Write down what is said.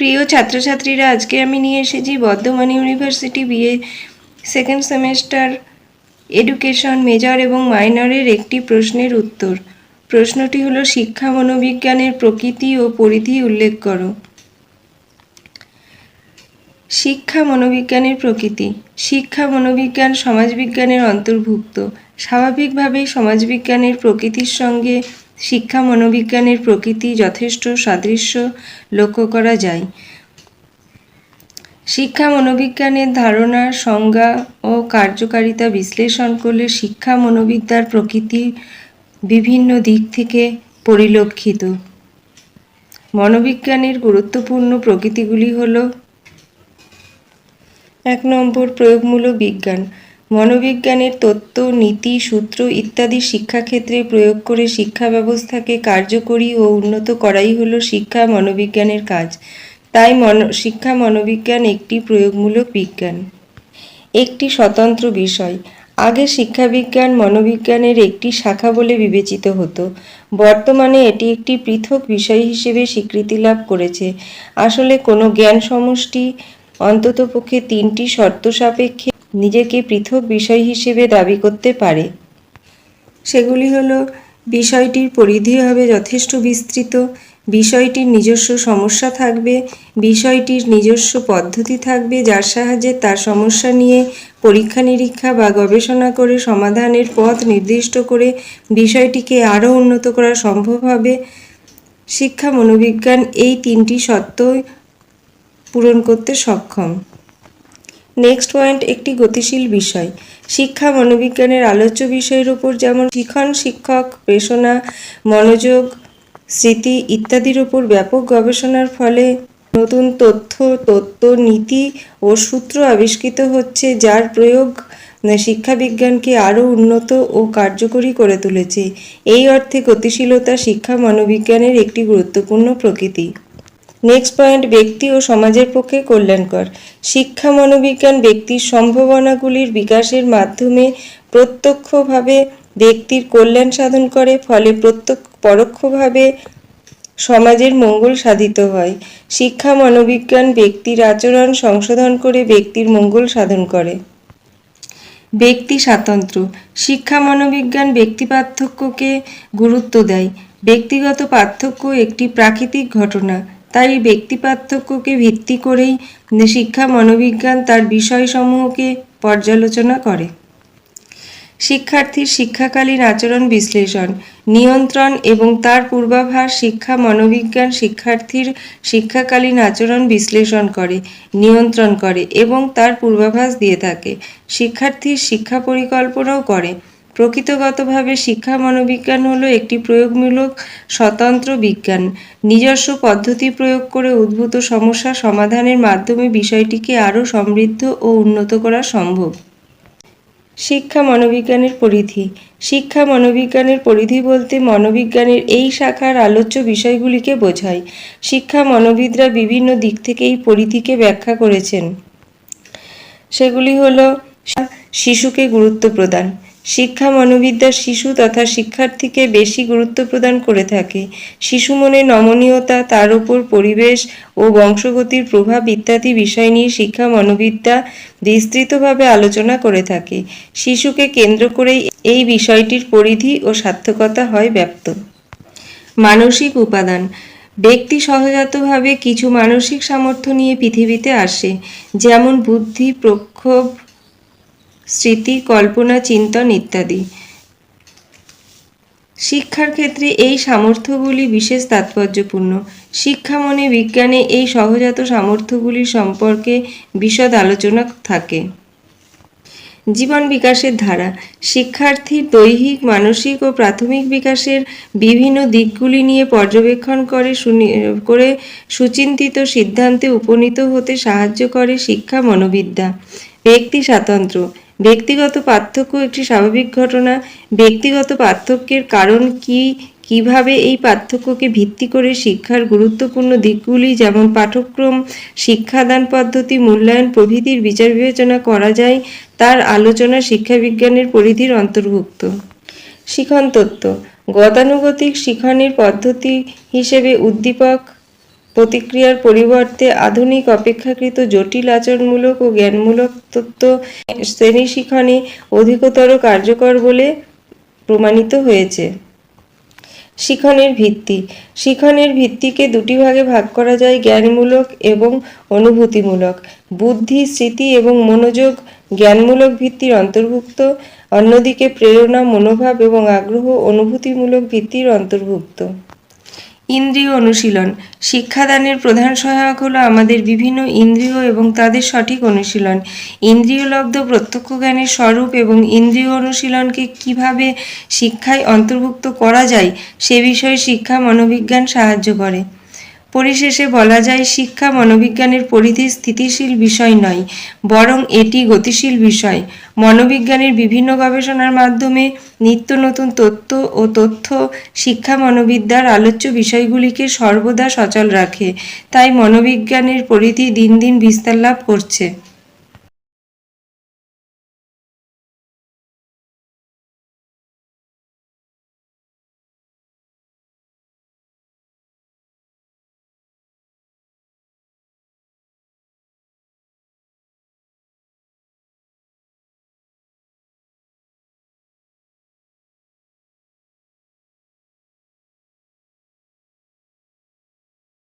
প্রিয় ছাত্রছাত্রীরা, আজকে আমি নিয়ে এসেছি Bardhaman university BA second semester education major এবং মাইনরের একটি প্রশ্নের উত্তর। প্রশ্নটি হলো, শিক্ষা মনোবিজ্ঞানের প্রকৃতি ও পরিধি উল্লেখ করো। শিক্ষা মনোবিজ্ঞানের প্রকৃতি। শিক্ষা মনোবিজ্ঞান সমাজবিজ্ঞানের অন্তর্ভুক্ত। স্বাভাবিকভাবেই সমাজবিজ্ঞানের প্রকৃতির সঙ্গে শিক্ষা মনোবিজ্ঞানের প্রকৃতি যথেষ্ট সাদৃশ্য লক্ষ্য করা যায়। শিক্ষা মনোবিজ্ঞানের ধারণা, সংজ্ঞা ও কার্যকারিতা বিশ্লেষণ করলে শিক্ষা মনোবিদ্যার প্রকৃতি বিভিন্ন দিক থেকে পরিলক্ষিত। মনোবিজ্ঞানের গুরুত্বপূর্ণ প্রকৃতিগুলি হল এক নম্বর প্রয়োগমূলক বিজ্ঞান। মনোবিজ্ঞানের তত্ত্ব, নীতি, সূত্র ইত্যাদি শিক্ষাক্ষেত্রে প্রয়োগ করে শিক্ষা ব্যবস্থাকে কার্যকরী ও উন্নত করাই হলো শিক্ষা মনোবিজ্ঞানের কাজ। তাই মন, শিক্ষা মনোবিজ্ঞান একটি প্রয়োগমূলক বিজ্ঞান। একটি স্বতন্ত্র বিষয়। আগে শিক্ষাবিজ্ঞান মনোবিজ্ঞানের একটি শাখা বলে বিবেচিত হতো। বর্তমানে এটি একটি পৃথক বিষয় হিসেবে স্বীকৃতি লাভ করেছে। আসলে কোনো জ্ঞান সমষ্টি অন্ততপক্ষে তিনটি শর্ত সাপেক্ষে নিজেকে পৃথক বিষয় হিসেবে দাবি করতে পারে। সেগুলি হলো, বিষয়টির পরিধি হবে যথেষ্ট বিস্তৃত, বিষয়টির নিজস্ব সমস্যা থাকবে, বিষয়টির নিজস্ব পদ্ধতি থাকবে যার সাহায্যে তার সমস্যা নিয়ে পরীক্ষা নিরীক্ষা বা গবেষণা করে সমাধানের পথ নির্দিষ্ট করে বিষয়টিকে আরও উন্নত করা সম্ভব হবে। শিক্ষা, মনোবিজ্ঞান এই তিনটি সত্ত্বই পূরণ করতে সক্ষম। নেক্সট পয়েন্ট একটি গতিশীল বিষয়। শিক্ষা মনোবিজ্ঞানের আলোচ্য বিষয়ের উপর যেমন শিখন শিক্ষক, পেশনা, মনোযোগ, স্মৃতি ইত্যাদির উপর ব্যাপক গবেষণার ফলে নতুন তথ্য, তত্ত্ব, নীতি ও সূত্র আবিষ্কৃত হচ্ছে, যার প্রয়োগ শিক্ষাবিজ্ঞানকে আরও উন্নত ও কার্যকরী করে তুলেছে। এই অর্থে গতিশীলতা শিক্ষা মনোবিজ্ঞানের একটি গুরুত্বপূর্ণ প্রকৃতি। নেক্সট পয়েন্ট ব্যক্তি ও সমাজের পক্ষে কল্যাণকর। শিক্ষা মনোবিজ্ঞান ব্যক্তির সম্ভাবনাগুলির বিকাশের মাধ্যমে প্রত্যক্ষভাবে ব্যক্তির কল্যাণ সাধন করে, ফলে প্রত্যক্ষ, পরোক্ষভাবে সমাজের মঙ্গল সাধিত হয়। শিক্ষা মনোবিজ্ঞান ব্যক্তির আচরণ সংশোধন করে ব্যক্তির মঙ্গল সাধন করে। ব্যক্তি স্বাতন্ত্র। শিক্ষা মনোবিজ্ঞান ব্যক্তি পার্থক্যকে গুরুত্ব দেয়। ব্যক্তিগত পার্থক্য একটি প্রাকৃতিক ঘটনা। তাই ব্যক্তি পার্থক্যকে ভিত্তি করেই শিক্ষা মনোবিজ্ঞান তার বিষয়সমূহকে পর্যালোচনা করে। শিক্ষার্থীর শিক্ষাকালীন আচরণ বিশ্লেষণ, নিয়ন্ত্রণ এবং তার পূর্বাভাস শিক্ষা মনোবিজ্ঞান শিক্ষার্থীর শিক্ষাকালীন আচরণ বিশ্লেষণ করে, নিয়ন্ত্রণ করে এবং তার পূর্বাভাস দিয়ে থাকে। শিক্ষার্থীর শিক্ষা পরিকল্পনাও করে। প্রকৃতগতভাবে শিক্ষা মনোবিজ্ঞান হলো একটি প্রয়োগমূলক স্বতন্ত্র বিজ্ঞান। নিজস্ব পদ্ধতি প্রয়োগ করে উদ্ভূত সমস্যা সমাধানের মাধ্যমে বিষয়টিকে আরও সমৃদ্ধ ও উন্নত করা সম্ভব। শিক্ষা মনোবিজ্ঞানের পরিধি। শিক্ষা মনোবিজ্ঞানের পরিধি বলতে মনোবিজ্ঞানের এই শাখার আলোচ্য বিষয়গুলিকে বোঝায়। শিক্ষা মনোবিদরা বিভিন্ন দিক থেকে এই পরিধিকে ব্যাখ্যা করেছেন। সেগুলি হলো শিশুকে গুরুত্ব প্রদান। শিক্ষা মনোবিদ্যা শিশু তথা শিক্ষার্থীকে বেশি গুরুত্ব প্রদান করে থাকে। শিশু মনে নমনীয়তা, তার উপর পরিবেশ ও বংশগতির প্রভাব ইত্যাদি বিষয় নিয়ে শিক্ষা মনোবিদ্যা বিস্তৃতভাবে আলোচনা করে থাকে। শিশুকে কেন্দ্র করেই এই বিষয়টির পরিধি ও সার্থকতা হয় ব্যপ্ত। মানসিক উপাদান। ব্যক্তি সহজাতভাবে কিছু মানসিক সামর্থ্য নিয়ে পৃথিবীতে আসে, যেমন বুদ্ধি, প্রক্ষোভ স্মৃতি, কল্পনা, চিন্তন ইত্যাদি। শিক্ষার ক্ষেত্রে এই সামর্থ্যগুলি বিশেষ তাৎপর্যপূর্ণ। শিক্ষা মনে বিজ্ঞানে এই সহজাত সামর্থ্যগুলি সম্পর্কে বিশদ আলোচনা থাকে। জীবন বিকাশের ধারা। শিক্ষার্থীর দৈহিক, মানসিক ও প্রাথমিক বিকাশের বিভিন্ন দিকগুলি নিয়ে পর্যবেক্ষণ করে করে সুচিন্তিত সিদ্ধান্তে উপনীত হতে সাহায্য করে শিক্ষা মনোবিদ্যা। ব্যক্তি স্বাতন্ত্র্য। ব্যক্তিগত পার্থক্য একটি স্বাভাবিক ঘটনা। ব্যক্তিগত পার্থক্যের কারণ কি? কীভাবে এই পার্থক্যকে ভিত্তি করে শিক্ষার গুরুত্বপূর্ণ দিকগুলি যেমন পাঠ্যক্রম, শিক্ষাদান পদ্ধতি, মূল্যায়ন প্রভৃতির বিচার বিবেচনা করা যায়, তার আলোচনা শিক্ষাবিজ্ঞানের পরিধির অন্তর্ভুক্ত। শিখন তত্ত্ব গতানুগতিক শিখনের পদ্ধতি হিসেবে উদ্দীপক প্রতিক্রিয়ার পরিবর্তে আধুনিক, অপেক্ষাকৃত, জটিল আচরণমূলক ও জ্ঞানমূলক তত্ত্ব শ্রেণি শিখনে অধিকতর কার্যকর বলে প্রমাণিত হয়েছে। শিখনের ভিত্তি। শিখনের ভিত্তিকে দুটি ভাগে ভাগ করা যায়, জ্ঞানমূলক এবং অনুভূতিমূলক। বুদ্ধি, স্মৃতি এবং মনোযোগ জ্ঞানমূলক ভিত্তির অন্তর্ভুক্ত। অন্যদিকে প্রেরণা, মনোভাব এবং আগ্রহ অনুভূতিমূলক ভিত্তির অন্তর্ভুক্ত। ইন্দ্রিয় অনুশীলন। শিক্ষাদানের প্রধান সহায়ক হলো আমাদের বিভিন্ন ইন্দ্রিয় এবং তাদের সঠিক অনুশীলন। ইন্দ্রিয়লব্ধ প্রত্যক্ষ জ্ঞানের স্বরূপ এবং ইন্দ্রিয় অনুশীলনকে কীভাবে শিক্ষায় অন্তর্ভুক্ত করা যায়, সে বিষয়ে শিক্ষা, মনোবিজ্ঞান সাহায্য করে। পরিশেষে বলা যায়, শিক্ষা মনোবিজ্ঞানের পরিধি স্থিতিশীল বিষয় নয়, বরং এটি গতিশীল বিষয়। মনোবিজ্ঞানের বিভিন্ন গবেষণার মাধ্যমে নিত্য নতুন তথ্য ও তথ্য শিক্ষা মনোবিদ্যার আলোচ্য বিষয়গুলিকে সর্বদা সচল রাখে। তাই মনোবিজ্ঞানের পরিধি দিন দিন বিস্তার লাভ করছে।